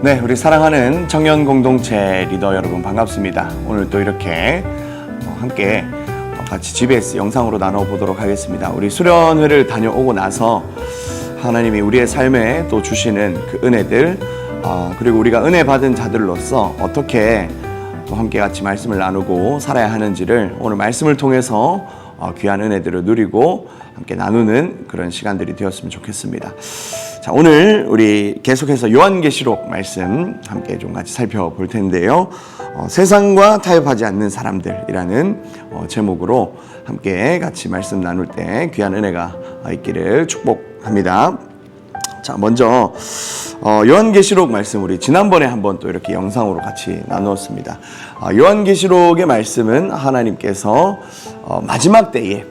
네, 우리 사랑하는 청년 공동체 리더 여러분 반갑습니다. 오늘 또 이렇게 어, 함께 어, 같이 GBS 영상으로 나눠보도록 하겠습니다. 우리 수련회를 다녀오고 나서 하나님이 우리의 삶에 또 주시는 그 은혜들, 어, 그리고 우리가 은혜 받은 자들로서 어떻게 또 함께 같이 말씀을 나누고 살아야 하는지를 오늘 말씀을 통해서 어, 귀한 은혜들을 누리고 함께 나누는 그런 시간들이 되었으면 좋겠습니다. 자, 오늘 우리 계속해서 요한계시록 말씀 함께 좀 같이 살펴볼 텐데요. 어, 세상과 타협하지 않는 사람들이라는 어, 제목으로 함께 같이 말씀 나눌 때 귀한 은혜가 있기를 축복합니다. 자, 먼저 어, 요한계시록 말씀 우리 지난번에 한번 또 이렇게 영상으로 같이 나누었습니다. 어, 요한계시록의 말씀은 하나님께서 어, 마지막 때에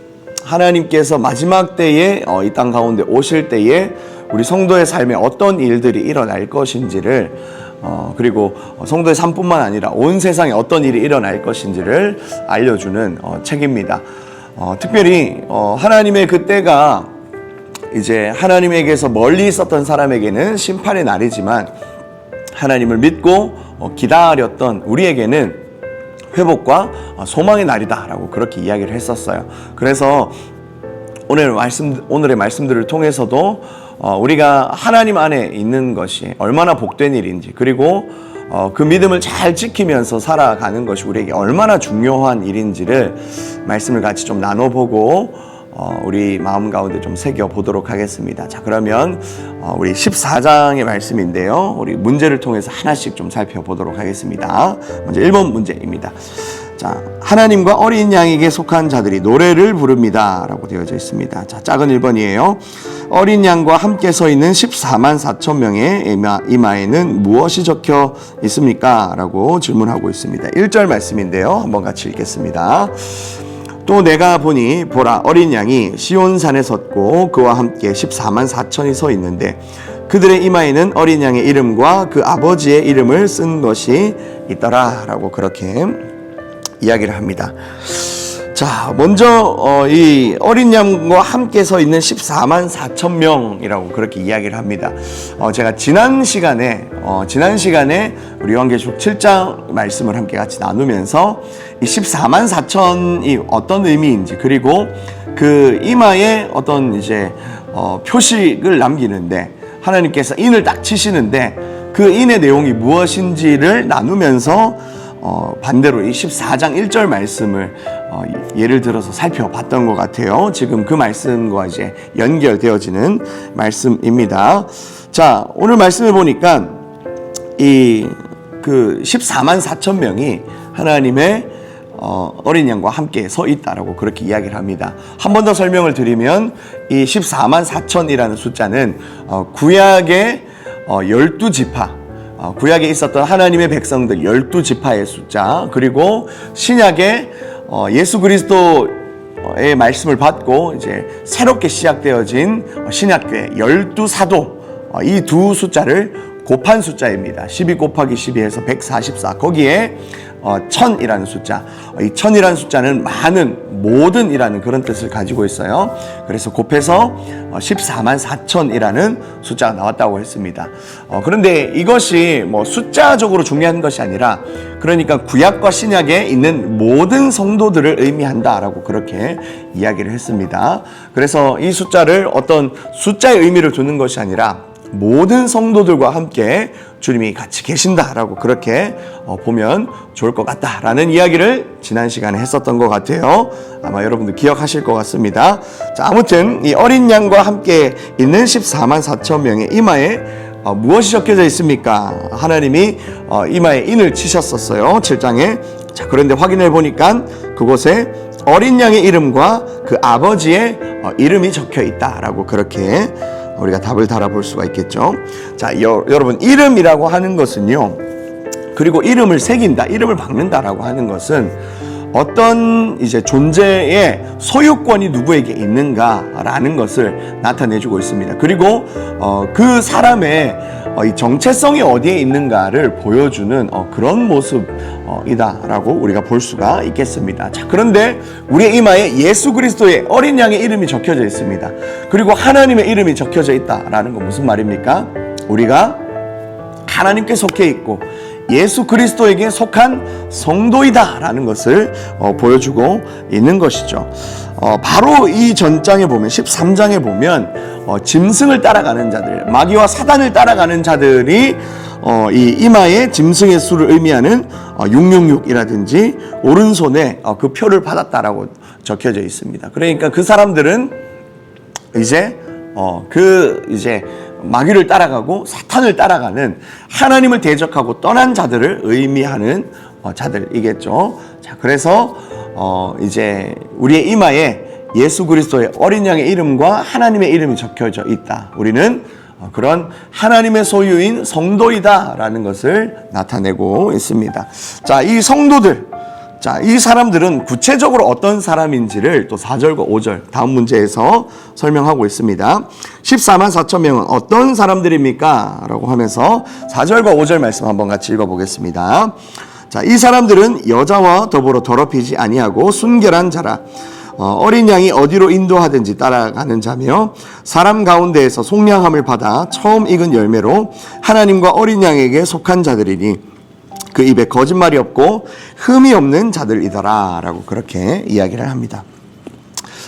하나님께서 마지막 때에 어, 이 땅 가운데 오실 때에 우리 성도의 삶에 어떤 일들이 일어날 것인지를 어, 그리고 성도의 삶뿐만 아니라 온 세상에 어떤 일이 일어날 것인지를 알려주는 어, 책입니다. 어, 특별히 어, 하나님의 그 때가 이제 하나님에게서 멀리 있었던 사람에게는 심판의 날이지만 하나님을 믿고 어, 기다렸던 우리에게는 회복과 어, 소망의 날이다라고 그렇게 이야기를 했었어요. 그래서 오늘 말씀 오늘의 말씀들을 통해서도 어, 우리가 하나님 안에 있는 것이 얼마나 복된 일인지 그리고 어, 그 믿음을 잘 지키면서 살아가는 것이 우리에게 얼마나 중요한 일인지를 말씀을 같이 좀 나눠보고 어, 우리 마음 가운데 좀 새겨 보도록 하겠습니다. 자, 그러면 어, 우리 14장의 말씀인데요. 우리 문제를 통해서 하나씩 좀 살펴보도록 하겠습니다. 먼저 1번 문제입니다. 자, 하나님과 어린 양에게 속한 자들이 노래를 부릅니다. 라고 되어져 있습니다. 자, 작은 1번이에요. 어린 양과 함께 서 있는 14만 4천 명의 이마, 이마에는 무엇이 적혀 있습니까? 라고 질문하고 있습니다. 1절 말씀인데요. 한번 같이 읽겠습니다. 또 내가 보니 보라 어린 양이 시온산에 섰고 그와 함께 14만 4천이 서 있는데 그들의 이마에는 어린 양의 이름과 그 아버지의 이름을 쓴 것이 있더라 라고 그렇게 이야기를 합니다. 자, 먼저 어, 이 어린 양과 함께 서 있는 14만 4천 명이라고 그렇게 이야기를 합니다. 어, 제가 지난 시간에 어, 지난 시간에 우리 요한계시록 7장 말씀을 함께 같이 나누면서 이 14만 4천이 어떤 의미인지 그리고 그 이마에 어떤 이제 어, 표식을 남기는데 하나님께서 인을 딱 치시는데 그 인의 내용이 무엇인지를 나누면서 어, 반대로 이 14장 1절 말씀을 어, 예를 들어서 살펴봤던 것 같아요. 지금 그 말씀과 이제 연결되어지는 말씀입니다. 자, 오늘 말씀을 보니까 이 그 14만 4천 명이 하나님의 어, 어린 양과 함께 서 있다라고 그렇게 이야기를 합니다. 한 번 더 설명을 드리면 이 14만 4천이라는 숫자는 어, 구약의 어, 12지파 어, 구약에 있었던 하나님의 백성들 12지파의 숫자 그리고 신약에 어, 예수 그리스도의 말씀을 받고 이제 새롭게 시작되어진 신약교회 12사도 어, 이두 숫자를 곱한 숫자입니다. 12 곱하기 12에서 144 거기에 어, 천이라는 숫자. 어, 이 천이라는 숫자는 많은, 모든이라는 그런 뜻을 가지고 있어요. 그래서 곱해서 어, 14만 4천이라는 숫자가 나왔다고 했습니다. 어, 그런데 이것이 뭐 숫자적으로 중요한 것이 아니라 그러니까 구약과 신약에 있는 모든 성도들을 의미한다라고 그렇게 이야기를 했습니다. 그래서 이 숫자를 어떤 숫자의 의미를 두는 것이 아니라 모든 성도들과 함께 주님이 같이 계신다라고 그렇게 어, 보면 좋을 것 같다라는 이야기를 지난 시간에 했었던 것 같아요. 아마 여러분들 기억하실 것 같습니다. 자, 아무튼 이 어린 양과 함께 있는 14만 4천 명의 이마에 어, 무엇이 적혀져 있습니까? 하나님이 어, 이마에 인을 치셨었어요. 7장에. 자, 그런데 확인해 보니까 그곳에 어린 양의 이름과 그 아버지의 어, 이름이 적혀 있다라고 그렇게 우리가 답을 달아볼 수가 있겠죠. 자, 여, 여러분 이름이라고 하는 것은요. 그리고 이름을 새긴다, 이름을 박는다라고 하는 것은 어떤 이제 존재의 소유권이 누구에게 있는가라는 것을 나타내주고 있습니다. 그리고 어, 그 사람의 어, 이 정체성이 어디에 있는가를 보여주는 어, 그런 모습이다라고 우리가 볼 수가 있겠습니다. 자, 그런데 우리의 이마에 예수 그리스도의 어린 양의 이름이 적혀져 있습니다. 그리고 하나님의 이름이 적혀져 있다라는 건 무슨 말입니까? 우리가 하나님께 속해 있고 예수 그리스도에게 속한 성도이다라는 것을 어, 보여주고 있는 것이죠. 어, 바로 이 전장에 보면 13장에 보면 어, 짐승을 따라가는 자들, 마귀와 사단을 따라가는 자들이 어, 이 이마에 짐승의 수를 의미하는 어, 666이라든지 오른손에 어, 그 표를 받았다라고 적혀져 있습니다. 그러니까 그 사람들은 이제 어 그 이제 마귀를 따라가고 사탄을 따라가는 하나님을 대적하고 떠난 자들을 의미하는 어, 자들이겠죠. 자, 그래서 어 이제 우리의 이마에 예수 그리스도의 어린 양의 이름과 하나님의 이름이 적혀져 있다. 우리는 어, 그런 하나님의 소유인 성도이다라는 것을 나타내고 있습니다. 자, 이 성도들 자, 이 사람들은 구체적으로 어떤 사람인지를 또 4절과 5절 다음 문제에서 설명하고 있습니다. 14만 4천 명은 어떤 사람들입니까? 라고 하면서 4절과 5절 말씀 한번 같이 읽어보겠습니다. 자, 이 사람들은 여자와 더불어 더럽히지 아니하고 순결한 자라. 어, 린 양이 어디로 인도하든지 따라가는 자며 사람 가운데에서 속량함을 받아 처음 익은 열매로 하나님과 어린 양에게 속한 자들이니 그 입에 거짓말이 없고 흠이 없는 자들이더라라고 그렇게 이야기를 합니다.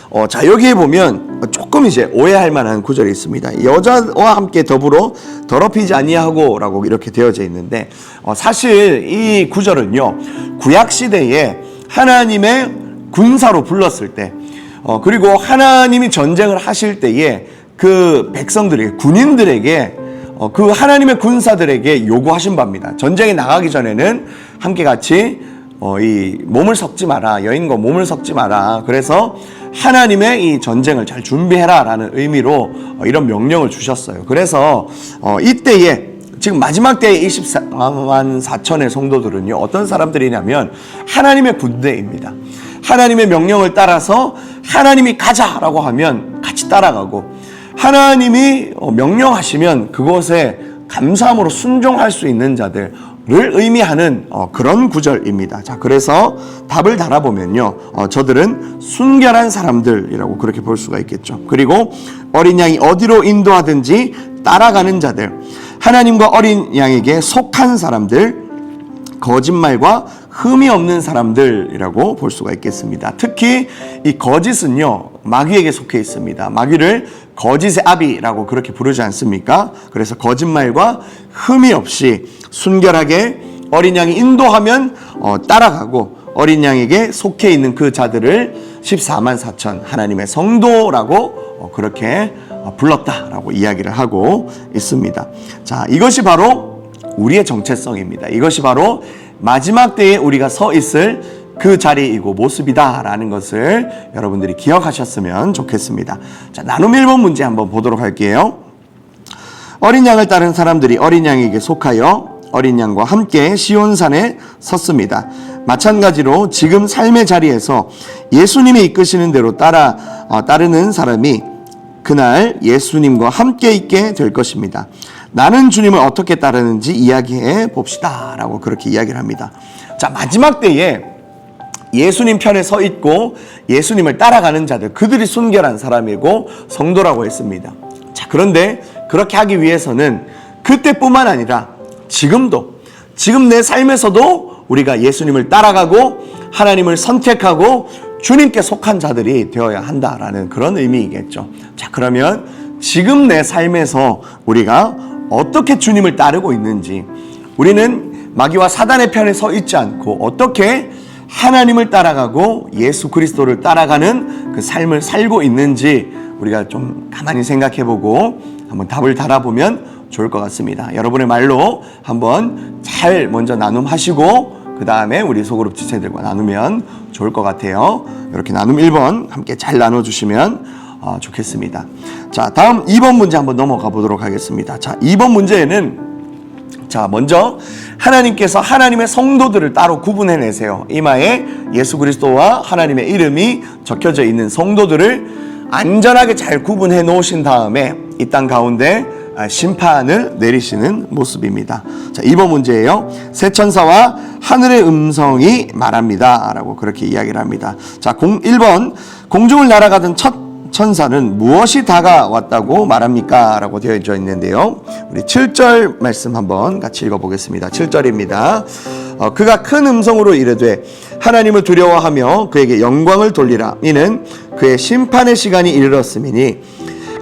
어, 자 여기에 보면 조금 이제 오해할 만한 구절이 있습니다. 여자와 함께 더불어 더럽히지 아니하고라고 이렇게 되어져 있는데 어, 사실 이 구절은요 구약 시대에 하나님의 군사로 불렀을 때 어, 그리고 하나님이 전쟁을 하실 때에 그 백성들에게 군인들에게 어, 그 하나님의 군사들에게 요구하신 바입니다. 전쟁에 나가기 전에는 함께 같이 어, 이 몸을 섞지 마라. 여인과 몸을 섞지 마라. 그래서 하나님의 이 전쟁을 잘 준비해라 라는 의미로 어, 이런 명령을 주셨어요. 그래서 어, 이때에 지금 마지막 때의 24만 4천의 성도들은요 어떤 사람들이냐면 하나님의 군대입니다. 하나님의 명령을 따라서 하나님이 가자라고 하면 같이 따라가고 하나님이 어, 명령하시면 그것에 감사함으로 순종할 수 있는 자들을 의미하는 어, 그런 구절입니다. 자, 그래서 답을 달아보면요. 어, 저들은 순결한 사람들이라고 그렇게 볼 수가 있겠죠. 그리고 어린 양이 어디로 인도하든지 따라가는 자들, 하나님과 어린 양에게 속한 사람들, 거짓말과 흠이 없는 사람들이라고 볼 수가 있겠습니다. 특히 이 거짓은요, 마귀에게 속해 있습니다. 마귀를 거짓의 아비라고 그렇게 부르지 않습니까? 그래서 거짓말과 흠이 없이 순결하게 어린 양이 인도하면 어, 따라가고 어린 양에게 속해 있는 그 자들을 14만 4천 하나님의 성도라고 어, 그렇게 어, 불렀다라고 이야기를 하고 있습니다. 자, 이것이 바로 우리의 정체성입니다. 이것이 바로 마지막 때에 우리가 서 있을 그 자리이고 모습이다라는 것을 여러분들이 기억하셨으면 좋겠습니다. 자, 나눔 1번 문제 한번 보도록 할게요. 어린 양을 따른 사람들이 어린 양에게 속하여 어린 양과 함께 시온산에 섰습니다. 마찬가지로 지금 삶의 자리에서 예수님이 이끄시는 대로 따라 어, 따르는 사람이 그날 예수님과 함께 있게 될 것입니다. 나는 주님을 어떻게 따르는지 이야기해 봅시다라고 그렇게 이야기를 합니다. 자, 마지막 때에 예수님 편에 서 있고 예수님을 따라가는 자들 그들이 순결한 사람이고 성도라고 했습니다. 자, 그런데 그렇게 하기 위해서는 그때뿐만 아니라 지금도 지금 내 삶에서도 우리가 예수님을 따라가고 하나님을 선택하고 주님께 속한 자들이 되어야 한다라는 그런 의미이겠죠. 자, 그러면 지금 내 삶에서 우리가 어떻게 주님을 따르고 있는지 우리는 마귀와 사단의 편에 서 있지 않고 어떻게 하나님을 따라가고 예수 그리스도를 따라가는 그 삶을 살고 있는지 우리가 좀 가만히 생각해 보고 한번 답을 달아보면 좋을 것 같습니다. 여러분의 말로 한번 잘 먼저 나눔하시고 그 다음에 우리 소그룹 지체들과 나누면 좋을 것 같아요. 이렇게 나눔 1번 함께 잘 나눠주시면 어, 좋겠습니다. 자, 다음 2번 문제 한번 넘어가 보도록 하겠습니다. 자, 2번 문제에는 자, 먼저 하나님께서 하나님의 성도들을 따로 구분해 내세요. 이마에 예수 그리스도와 하나님의 이름이 적혀져 있는 성도들을 안전하게 잘 구분해 놓으신 다음에 이 땅 가운데 아, 심판을 내리시는 모습입니다. 자, 2번 문제예요. 새 천사와 하늘의 음성이 말합니다. 라고 그렇게 이야기를 합니다. 자, 공, 1번. 공중을 날아가던 첫 천사는 무엇이 다가왔다고 말합니까? 라고 되어 있는데요. 우리 7절 말씀 한번 같이 읽어보겠습니다. 7절입니다. 어, 그가 큰 음성으로 이르되 하나님을 두려워하며 그에게 영광을 돌리라. 이는 그의 심판의 시간이 이르렀음이니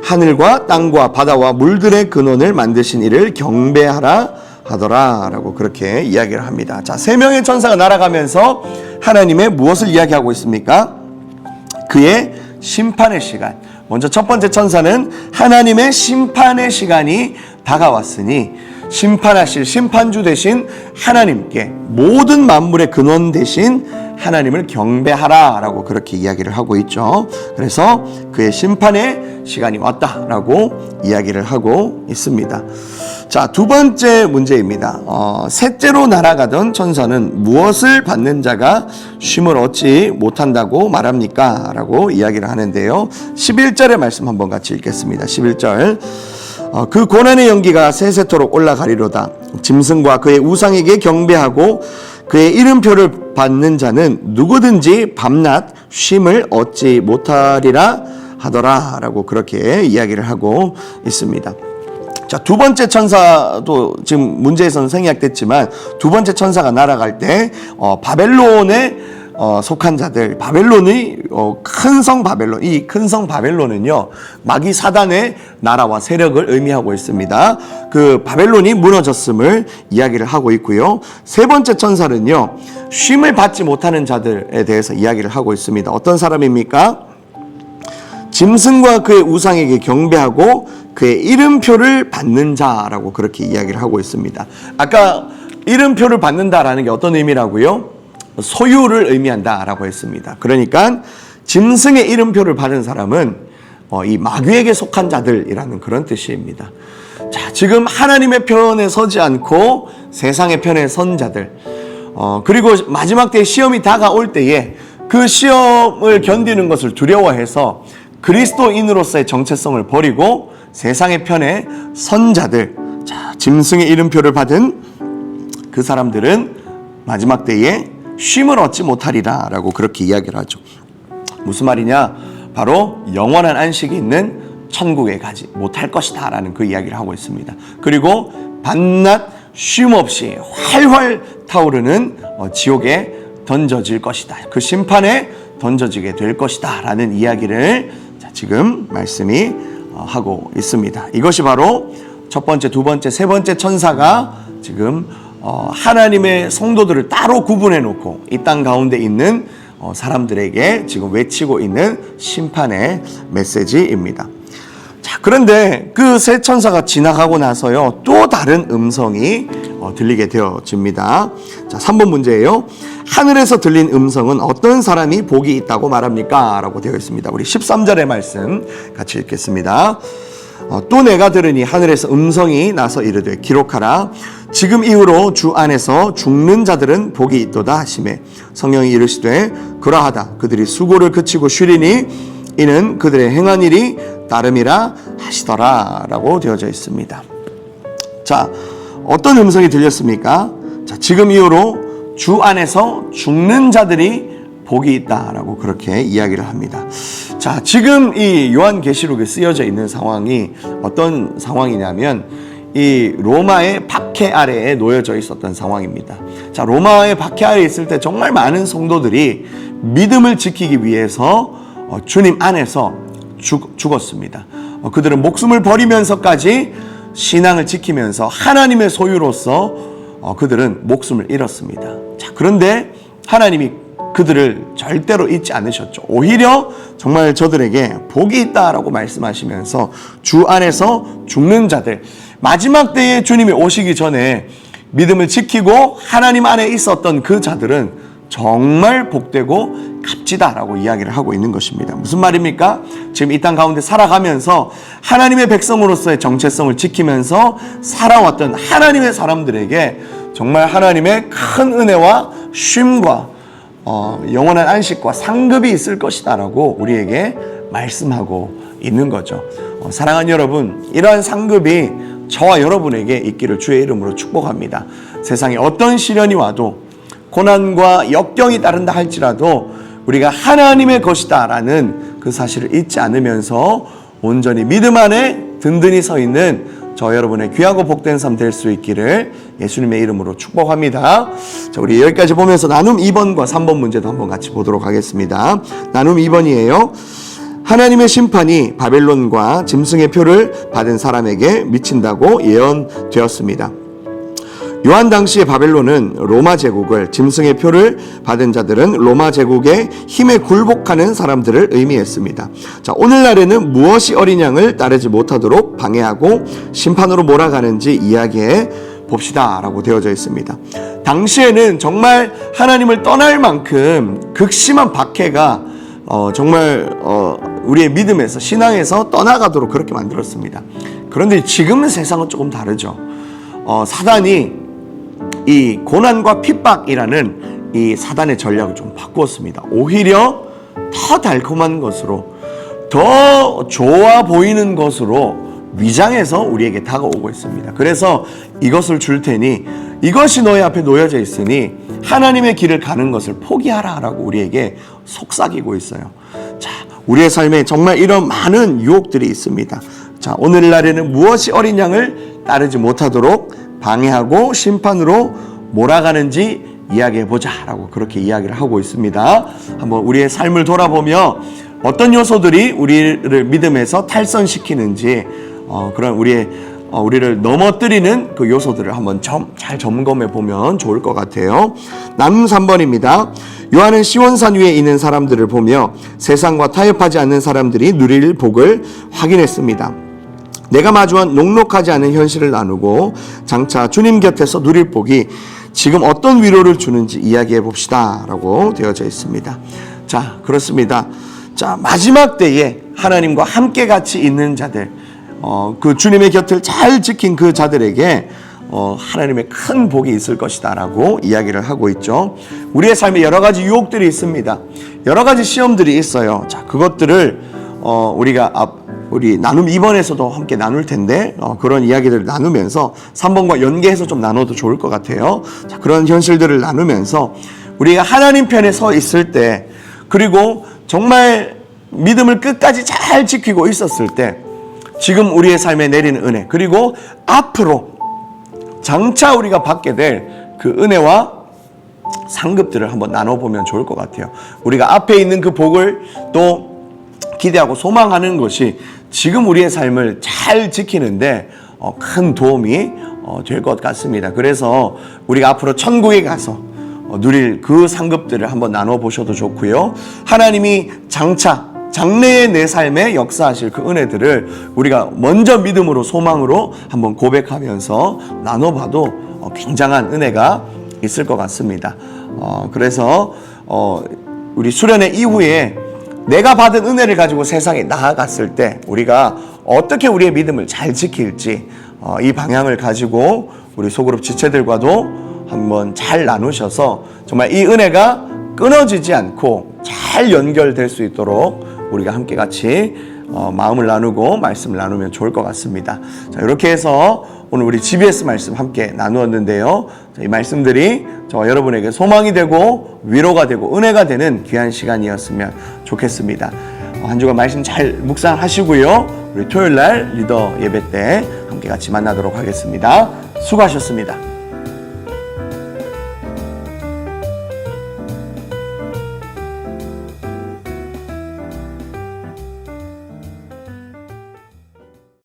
하늘과 땅과 바다와 물들의 근원을 만드신 이를 경배하라 하더라라고 그렇게 이야기를 합니다. 자, 세 명의 천사가 날아가면서 하나님의 무엇을 이야기하고 있습니까? 그의 심판의 시간. 먼저 첫 번째 천사는 하나님의 심판의 시간이 다가왔으니 심판하실 심판주 대신 하나님께 모든 만물의 근원 대신 하나님을 경배하라 라고 그렇게 이야기를 하고 있죠. 그래서 그의 심판의 시간이 왔다라고 이야기를 하고 있습니다. 자, 두 번째 문제입니다. 어, 셋째로 날아가던 천사는 무엇을 받는 자가 쉼을 얻지 못한다고 말합니까? 라고 이야기를 하는데요. 11절의 말씀 한번 같이 읽겠습니다. 11절. 어, 그 고난의 연기가 세세토록 올라가리로다. 짐승과 그의 우상에게 경배하고 그의 이름표를 받는 자는 누구든지 밤낮 쉼을 얻지 못하리라 하더라라고 그렇게 이야기를 하고 있습니다. 자, 두 번째 천사도 지금 문제에서는 생략됐지만 두 번째 천사가 날아갈 때 어, 바벨론에 어, 속한 자들 바벨론이 어, 큰 성 바벨론 이 큰 성 바벨론은요 마귀 사단의 나라와 세력을 의미하고 있습니다. 그 바벨론이 무너졌음을 이야기를 하고 있고요. 세 번째 천사는요 쉼을 받지 못하는 자들에 대해서 이야기를 하고 있습니다. 어떤 사람입니까? 짐승과 그의 우상에게 경배하고 그의 이름표를 받는 자라고 그렇게 이야기를 하고 있습니다. 아까 이름표를 받는다라는 게 어떤 의미라고요? 소유를 의미한다라고 했습니다. 그러니까 짐승의 이름표를 받은 사람은 어, 이 마귀에게 속한 자들이라는 그런 뜻입니다. 자, 지금 하나님의 편에 서지 않고 세상의 편에 선 자들, 어, 그리고 마지막 때 시험이 다가올 때에 그 시험을 견디는 것을 두려워해서 그리스도인으로서의 정체성을 버리고 세상의 편에 선 자들, 자, 짐승의 이름표를 받은 그 사람들은 마지막 때에 쉼을 얻지 못하리라 라고 그렇게 이야기를 하죠. 무슨 말이냐? 바로 영원한 안식이 있는 천국에 가지 못할 것이다 라는 그 이야기를 하고 있습니다. 그리고 밤낮 쉼 없이 활활 타오르는 어, 지옥에 던져질 것이다. 그 심판에 던져지게 될 것이다 라는 이야기를 자, 지금 말씀이 어, 하고 있습니다. 이것이 바로 첫 번째, 두 번째, 세 번째 천사가 지금 어, 하나님의 성도들을 따로 구분해 놓고 이 땅 가운데 있는 어, 사람들에게 지금 외치고 있는 심판의 메시지입니다. 자, 그런데 그 세 천사가 지나가고 나서요, 또 다른 음성이 어, 들리게 되어집니다. 자, 3번 문제예요. 하늘에서 들린 음성은 어떤 사람이 복이 있다고 말합니까? 라고 되어 있습니다. 우리 13절의 말씀 같이 읽겠습니다. 어, 또 내가 들으니 하늘에서 음성이 나서 이르되 기록하라 지금 이후로 주 안에서 죽는 자들은 복이 있도다 하심에 성령이 이르시되 그러하다 그들이 수고를 그치고 쉬리니 이는 그들의 행한 일이 따름이라 하시더라라고 되어져 있습니다. 자, 어떤 음성이 들렸습니까? 자, 지금 이후로 주 안에서 죽는 자들이 복이 있다라고 그렇게 이야기를 합니다. 자, 지금 이 요한계시록에 쓰여져 있는 상황이 어떤 상황이냐면 이 로마의 박해 아래에 놓여져 있었던 상황입니다. 자, 로마의 박해 아래에 있을 때 정말 많은 성도들이 믿음을 지키기 위해서 어, 주님 안에서 죽, 죽었습니다. 어, 그들은 목숨을 버리면서까지 신앙을 지키면서 하나님의 소유로서 어, 그들은 목숨을 잃었습니다. 자, 그런데 하나님이 그들을 절대로 잊지 않으셨죠. 오히려 정말 저들에게 복이 있다라고 말씀하시면서 주 안에서 죽는 자들, 마지막 때에 주님이 오시기 전에 믿음을 지키고 하나님 안에 있었던 그 자들은 정말 복되고 값지다라고 이야기를 하고 있는 것입니다. 무슨 말입니까? 지금 이 땅 가운데 살아가면서 하나님의 백성으로서의 정체성을 지키면서 살아왔던 하나님의 사람들에게 정말 하나님의 큰 은혜와 쉼과 어, 영원한 안식과 상급이 있을 것이다라고 우리에게 말씀하고 있는 거죠. 어, 사랑하는 여러분, 이러한 상급이 저와 여러분에게 있기를 주의 이름으로 축복합니다. 세상에 어떤 시련이 와도 고난과 역경이 따른다 할지라도 우리가 하나님의 것이다라는 그그 사실을 잊지 않으면서 온전히 믿음 안에 든든히 서 있는 저 여러분의 귀하고 복된 삶 될 수 있기를 예수님의 이름으로 축복합니다. 자, 우리 여기까지 보면서 나눔 2번과 3번 문제도 한번 같이 보도록 하겠습니다. 나눔 2번이에요. 하나님의 심판이 바벨론과 짐승의 표를 받은 사람에게 미친다고 예언되었습니다. 요한 당시의 바벨론은 로마 제국을 짐승의 표를 받은 자들은 로마 제국의 힘에 굴복하는 사람들을 의미했습니다. 자, 오늘날에는 무엇이 어린 양을 따르지 못하도록 방해하고 심판으로 몰아가는지 이야기해 봅시다 라고 되어져 있습니다. 당시에는 정말 하나님을 떠날 만큼 극심한 박해가 어, 정말 어, 우리의 믿음에서 신앙에서 떠나가도록 그렇게 만들었습니다. 그런데 지금은 세상은 조금 다르죠. 어, 사단이 이 고난과 핍박이라는 이 사단의 전략을 좀 바꾸었습니다. 오히려 더 달콤한 것으로 더 좋아 보이는 것으로 위장해서 우리에게 다가오고 있습니다. 그래서 이것을 줄 테니 이것이 너희 앞에 놓여져 있으니 하나님의 길을 가는 것을 포기하라라고 우리에게 속삭이고 있어요. 자, 우리의 삶에 정말 이런 많은 유혹들이 있습니다. 자, 오늘날에는 무엇이 어린 양을 따르지 못하도록 방해하고 심판으로 몰아가는지 이야기해 보자라고 그렇게 이야기를 하고 있습니다. 한번 우리의 삶을 돌아보며 어떤 요소들이 우리를 믿음에서 탈선시키는지 어, 그런 우리의 어, 우리를 넘어뜨리는 그 요소들을 한번 점, 잘 점검해 보면 좋을 것 같아요. 남 3번입니다. 요한은 시원산 위에 있는 사람들을 보며 세상과 타협하지 않는 사람들이 누릴 복을 확인했습니다. 내가 마주한 녹록하지 않은 현실을 나누고 장차 주님 곁에서 누릴 복이 지금 어떤 위로를 주는지 이야기해 봅시다. 라고 되어져 있습니다. 자, 그렇습니다. 자, 마지막 때에 하나님과 함께 같이 있는 자들, 어, 그 주님의 곁을 잘 지킨 그 자들에게 어, 하나님의 큰 복이 있을 것이다 라고 이야기를 하고 있죠. 우리의 삶에 여러 가지 유혹들이 있습니다. 여러 가지 시험들이 있어요. 자, 그것들을 어, 우리가 앞, 우리 나눔 2번에서도 함께 나눌 텐데 어, 그런 이야기들을 나누면서 3번과 연계해서 좀 나눠도 좋을 것 같아요. 자, 그런 현실들을 나누면서 우리가 하나님 편에 서 있을 때 그리고 정말 믿음을 끝까지 잘 지키고 있었을 때 지금 우리의 삶에 내리는 은혜 그리고 앞으로 장차 우리가 받게 될 그 은혜와 상급들을 한번 나눠보면 좋을 것 같아요. 우리가 앞에 있는 그 복을 또 기대하고 소망하는 것이 지금 우리의 삶을 잘 지키는데 어, 큰 도움이 어, 될것 같습니다. 그래서 우리가 앞으로 천국에 가서 어, 누릴 그 상급들을 한번 나눠 보셔도 좋고요. 하나님이 장차 장래의 내 삶에 역사하실 그 은혜들을 우리가 먼저 믿음으로 소망으로 한번 고백하면서 나눠봐도 어, 굉장한 은혜가 있을 것 같습니다. 어, 그래서 어, 우리 수련회 이후에 내가 받은 은혜를 가지고 세상에 나아갔을 때 우리가 어떻게 우리의 믿음을 잘 지킬지 어, 이 방향을 가지고 우리 소그룹 지체들과도 한번 잘 나누셔서 정말 이 은혜가 끊어지지 않고 잘 연결될 수 있도록 우리가 함께 같이 어, 마음을 나누고 말씀을 나누면 좋을 것 같습니다. 자, 이렇게 해서 오늘 우리 GBS 말씀 함께 나누었는데요. 자, 이 말씀들이 저 여러분에게 소망이 되고 위로가 되고 은혜가 되는 귀한 시간이었으면 좋겠습니다. 어, 한 주간 말씀 잘 묵상하시고요. 우리 토요일 날 리더 예배 때 함께 같이 만나도록 하겠습니다. 수고하셨습니다.